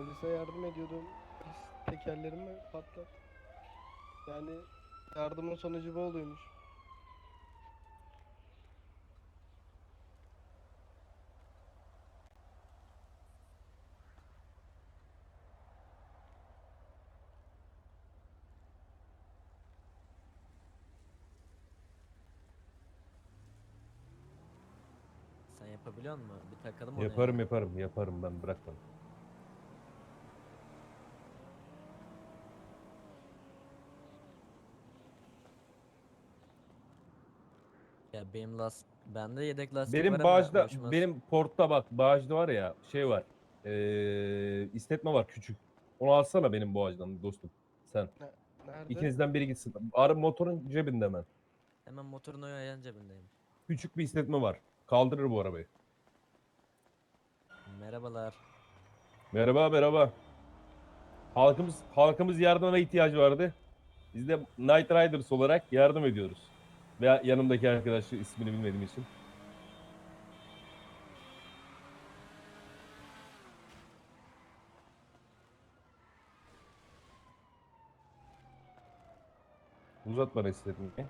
Polise yardım ediyordum. Tekerlerim mi patlar? Yani yardımın sonucu bu oluyormuş. Sen yapabiliyor musun? Bir takalım onu Yaparım ya. yaparım yaparım ben bırakmam. Ya benim last bende yedek lastik Benim var ama uyuşmaz. benim portta bak bağışta var ya şey var. Ee, istetme var küçük. Onu alsana benim boğazdan dostum. Sen. Nerede? İkinizden biri gitsin. Arı motorun cebinde hemen. Hemen motorun o ayağın cebindeyim. Küçük bir istetme var. Kaldırır bu arabayı. Merhabalar. Merhaba merhaba. Halkımız halkımız yardıma ihtiyacı vardı. Biz de Night Riders olarak yardım ediyoruz. Ve yanımdaki arkadaşı ismini bilmediğim için. Uzat bana istetmeyi.